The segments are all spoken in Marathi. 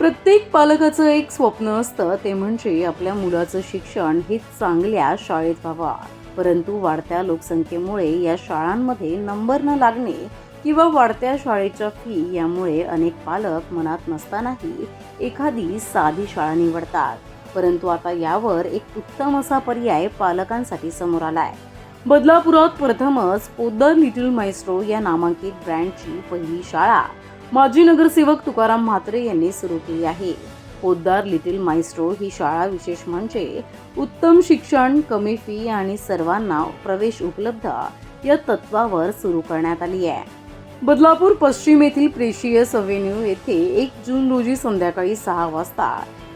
प्रत्येक पालकाचं एक स्वप्न असतं ते म्हणजे आपल्या मुलाचं शिक्षण हे चांगल्या शाळेत व्हावं. परंतु वाढत्या लोकसंख्येमुळे या शाळांमध्ये नंबर न लागणे किंवा वाढत्या शाळेच्या फी यामुळे अनेक पालक मनात नसतानाही एखादी साधी शाळा निवडतात. परंतु आता यावर एक उत्तम असा पर्याय पालकांसाठी समोर आलाय. बदलापुरात प्रथमच पोद्दार लिटिल मायस्ट्रो या नामांकित ब्रँडची पहिली शाळा माजी नगरसेवक तुकाराम म्हात्रे यांनी सुरू केली आहे. पोद्दार लिटिल मायस्ट्रो ही शाळा विशेष म्हणजे उत्तम शिक्षण कमी फी आणि सर्वांना प्रवेश उपलब्ध या तत्वावर सुरू करण्यात आली आहे. बदलापूर पश्चिम येथील प्रेशियस अव्हेन्यू येथे एक जून रोजी संध्याकाळी सहा वाजता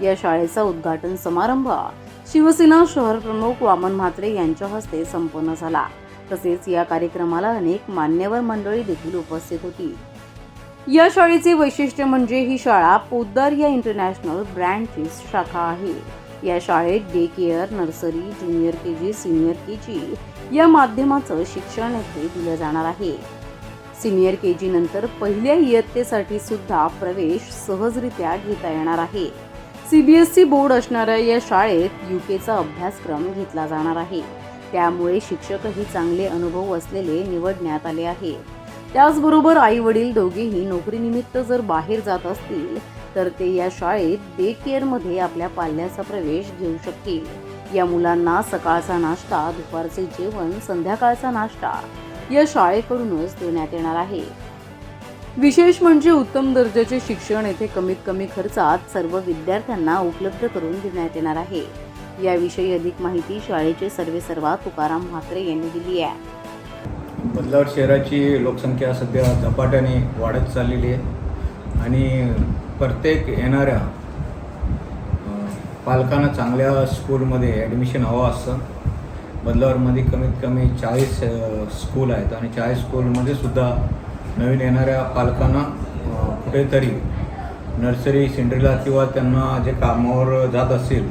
या शाळेचा उद्घाटन समारंभ शिवसेना शहर प्रमुख वामन म्हात्रे यांच्या हस्ते संपन्न झाला. तसेच या कार्यक्रमाला अनेक मान्यवर मंडळी देखील उपस्थित होती. या शाळेचे वैशिष्ट्य म्हणजे ही शाळा पोद्दार या इंटरनॅशनल ब्रँडची शाखा आहे. या शाळेत day care nursery junior K G senior K G या माध्यमाचं शिक्षण येथे दिलं जाणार आहे. सिनियर के जी नंतर पहिल्या इयत्तेसाठी सुद्धा प्रवेश सहजरित्या घेता येणार आहे. सीबीएसई बोर्ड असणाऱ्या या शाळेत यू केचा अभ्यासक्रम घेतला जाणार आहे. त्यामुळे शिक्षकही चांगले अनुभव असलेले निवडण्यात आले आहे. त्याचबरोबर आई वडील दोघेही नोकरीनिमित्त जर बाहेर जात असतील तर ते या शाळेत डे केअरमध्ये आपल्या पाल्याचा प्रवेश घेऊ शकतील. या मुलांना सकाळचा नाश्ता दुपारचे जेवण संध्याकाळचा नाश्ता या शाळेकडूनच देण्यात येणार आहे. विशेष म्हणजे उत्तम दर्जाचे शिक्षण येथे कमीत कमी खर्चात सर्व विद्यार्थ्यांना उपलब्ध करून देण्यात येणार आहे. याविषयी अधिक माहिती शाळेचे सर्वेसर्वा तुकाराम म्हात्रे यांनी दिली आहे. बदलावर शहराची लोकसंख्या सध्या झपाट्याने वाढत चाललेली आहे. आणि प्रत्येक येणाऱ्या पालकांना चांगल्या स्कूलमध्ये ॲडमिशन हवं असतं. बदलावरमध्ये कमीत कमी चाळीस स्कूल आहेत आणि चाळीस स्कूलमध्ये सुद्धा नवीन येणाऱ्या पालकांना कुठेतरी नर्सरी सेंटरला किंवा त्यांना जे कामावर जात असतील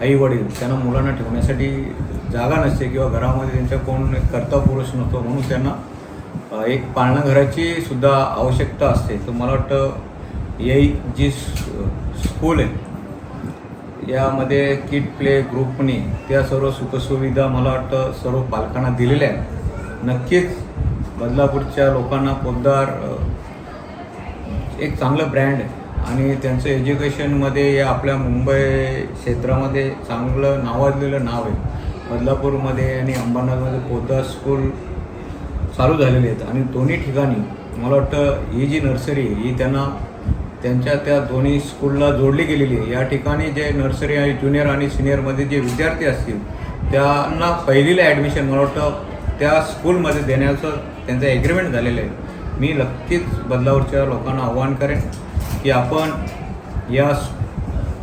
आई वडील त्यांना मुलांना ठेवण्यासाठी जागा नसते किंवा घरामध्ये त्यांच्या कोण करता पुरुष नसतो म्हणून त्यांना एक एक पाळणाघराची सुद्धा आवश्यकता असते. तर मला वाटतं ही जी स्कूल आहे यामध्ये किट प्ले ग्रुपनी त्या सर्व सुखसुविधा मला वाटतं सर्व पालकांना दिलेल्या आहेत. नक्कीच बदलापूरच्या लोकांना पोद्दार एक चांगलं ब्रँड आहे. आणि त्यांचं एज्युकेशनमध्ये या आपल्या मुंबई क्षेत्रामध्ये चांगलं नावाजलेलं नाव आहे. बदलापूरमध्ये आणि अंबरनाथमध्ये पोता स्कूल चालू झालेले आहेत. आणि दोन्ही ठिकाणी मला वाटतं ही जी नर्सरी आहे ही त्यांना त्यांच्या त्या दोन्ही स्कूलला जोडली गेलेली आहे. या ठिकाणी जे नर्सरी आणि ज्युनियर आणि सिनियरमध्ये जे विद्यार्थी असतील त्यांना पहिलीला ॲडमिशन मला वाटतं त्या स्कूलमध्ये देण्याचं त्यांचं ॲग्रीमेंट झालेलं आहे. मी नक्कीच बदलावरच्या लोकांना आव्हान करेन. की आपण या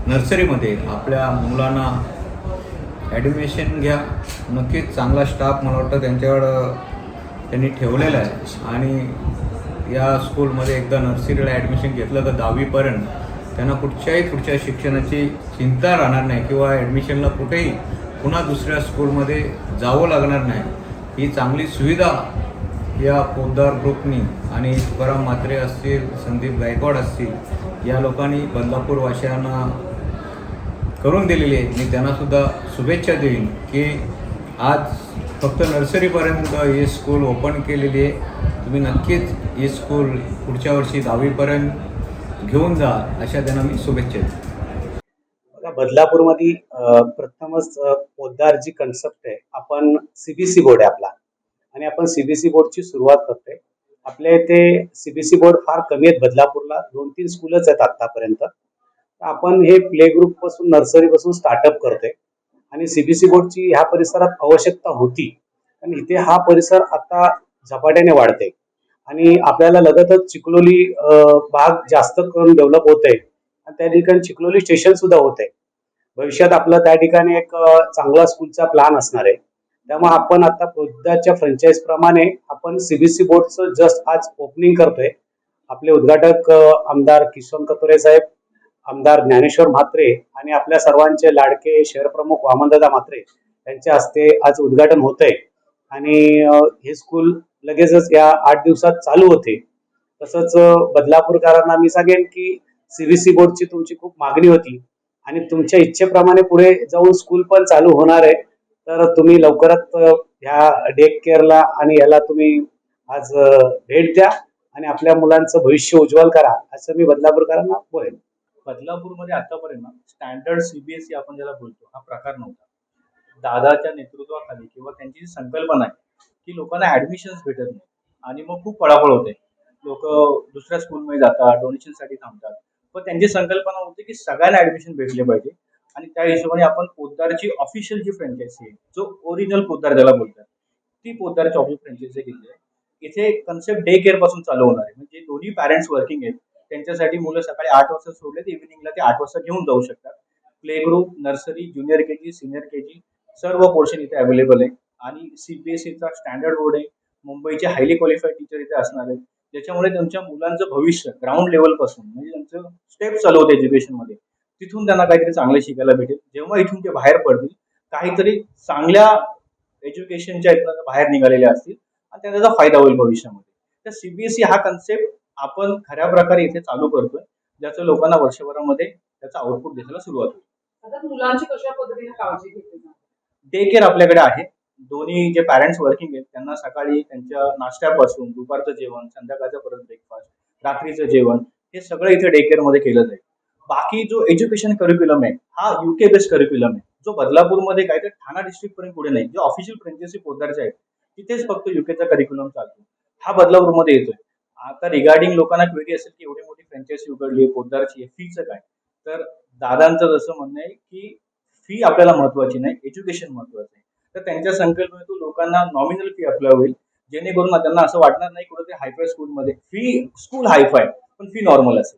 नर्सरीमध्ये आपल्या मुलांना ॲडमिशन घ्या. नक्कीच चांगला स्टाफ मला वाटतं त्यांच्याकडं त्यांनी ठेवलेला आहे. आणि या स्कूलमध्ये एकदा नर्सरीला ॲडमिशन घेतलं तर दहावीपर्यंत त्यांना कुठच्याही पुढच्या शिक्षणाची चिंता राहणार नाही किंवा ॲडमिशनला कुठेही पुन्हा दुसऱ्या स्कूलमध्ये जावं लागणार नाही. ही चांगली सुविधा या पोद्दार ग्रुपनी आणि तुकाराम म्हात्रे असतील संदीप गायकवाड असतील या लोकांनी बदलापूर वासियांना करून दिलेली आहे. मी त्यांनासुद्धा शुभेच्छा देईन की आज फक्त नर्सरीपर्यंत हे स्कूल ओपन केलेली आहे. तुम्ही नक्कीच हे स्कूल पुढच्या वर्षी दहावीपर्यंत घेऊन जा अशा त्यांना मी शुभेच्छा देईन. बदलापूरमध्ये प्रथमच पोद्दार जी कन्सेप्ट आहे. आपण सीबीसी बोर्ड आहे आपला. आणि आपण सीबीसी बोर्डची सुरुवात करतोय. आपल्या इथे सीबीएसई बोर्ड फार कमी आहेत बदलापूरला. दोन तीन स्कूलच आहेत आतापर्यंत तर आपण हे प्ले ग्रुपपासून नर्सरी पासून स्टार्टअप करतोय. आणि सीबीएसई बोर्डची ह्या परिसरात आवश्यकता होती. आणि इथे हा परिसर आता झपाट्याने वाढते आणि आपल्याला लगतच चिखलोली भाग जास्त करून डेव्हलप होत आहे आणि त्या ठिकाणी चिखलोली स्टेशन सुद्धा होत आहे भविष्यात आपलं त्या ठिकाणी एक चांगला स्कूलचा प्लॅन असणार आहे. त्यामुळे आपण आता वृद्धाच्या फ्रँचाईज प्रमाणे आपण सीबीसी बोर्डचं जस्ट आज ओपनिंग करतोय. आपले उद्घाटक आमदार किशोर कतोरे साहेब आमदार ज्ञानेश्वर म्हात्रे आणि आपल्या सर्वांचे लाडके शहर प्रमुख वामनदादा म्हात्रे यांच्या हस्ते आज उद्घाटन होत आहे आणि हे स्कूल लगेचच या आठ दिवसात चालू होते. तसंच बदलापूरकारांना बदलापूरकरांना मी सांगेन की सीबीसी बोर्डची तुमची खूप मागणी होती. आणि तुमच्या इच्छेप्रमाणे पुढे जाऊन स्कूल पण चालू होणार आहे. तर तुम्ही लवकरच ह्या डेक केअरला आणि याला तुम्ही आज भेट द्या आणि आपल्या मुलांचं भविष्य उज्ज्वल करा असं मी बदलापूरकरांना बोलेन. बदलापूरमध्ये आतापर्यंत स्टँडर्ड सीबीएसई आपण ज्याला बोलतो हा प्रकार नव्हता. दादाच्या नेतृत्वाखाली किंवा त्यांची जी संकल्पना आहे की लोकांना ऍडमिशन्स भेटत नाही आणि मग खूप पळापळ होते. लोक दुसऱ्या स्कूलमध्ये जातात डोनेशनसाठी थांबतात. पण त्यांची संकल्पना होती की सगळ्यांना ऍडमिशन भेटले पाहिजे. आणि त्या हिशोबाने आपण पोद्दारची ऑफिशियल जी फ्रँचायझी आहे जो ओरिजिनल पोद्दार ज्याला बोलतात ती पोद्दारची ऑफिस फ्रँचायझी घेतली आहे इथे. कन्सेप्ट डे केअरपासून चालू होणार आहे. म्हणजे दोन्ही पॅरेंट्स वर्किंग आहेत. त्यांच्यासाठी मुलं सकाळी आठ वाजता सोडले तर इव्हिनिंगला ते आठ वाजता घेऊन जाऊ शकतात. Play group nursery junior K G senior K G सर्व पोर्शन इथे अवेलेबल आहे. आणि सीबीएसईचा स्टँडर्ड बोर्ड आहे. मुंबईचे हायली क्वालिफाईड टीचर इथे असणार आहेत. ज्याच्यामुळे त्यांच्या मुलांचं भविष्य ग्राउंड लेवलपासून म्हणजे त्यांचं स्टेप चालू होते एज्युकेशनमध्ये तिथून त्यांना काहीतरी चांगलं शिकायला भेटेल. जेव्हा इथून ते बाहेर पडतील काहीतरी चांगल्या एज्युकेशनच्या इथनं बाहेर निघालेले असतील आणि त्यांना त्याचा फायदा होईल भविष्यामध्ये. तर सीबीएसई हा कन्सेप्ट आपण खऱ्या प्रकारे इथे चालू करतोय ज्याचं लोकांना वर्षभरामध्ये त्याचा आउटपुट दिसायला सुरुवात होईल. मुलांची कशा पद्धतीने काळजी डे केअर आपल्याकडे आहे. दोन्ही जे पॅरेंट्स वर्किंग आहेत त्यांना सकाळी त्यांच्या नाश्त्यापासून दुपारचं जेवण संध्याकाळचं परत ब्रेकफास्ट रात्रीचं जेवण हे सगळं इथे डे केअरमध्ये केलं जाईल. बाकी जो एज्युकेशन करिक्युलम आहे हा युके बेस्ड करिक्युलम आहे. जो बदलापूरमध्ये काय तर ठाणा डिस्ट्रिक्ट पर्यंत पुढे नाही जे ऑफिशियल फ्रेंचेसी पोदारचे आहेत तिथेच फक्त युकेचा करिक्युलम चालतो. हा बदलापूरमध्ये येतोय. आता रिगार्डिंग लोकांना क्वेरी असेल की एवढी मोठी फ्रँचायसी उघडली आहे पोद्दारची आहे फीचं काय? तर दादांचं जसं म्हणणं आहे की फी आपल्याला महत्वाची नाही एज्युकेशन महत्वाचं आहे. तर त्यांच्या संकल्पनेतून लोकांना नॉमिनल फी अप्लाय होईल. जेणेकरून त्यांना असं वाटणार नाही कुठे हायफाय स्कूलमध्ये फी स्कूल हायफाय पण फी नॉर्मल असेल.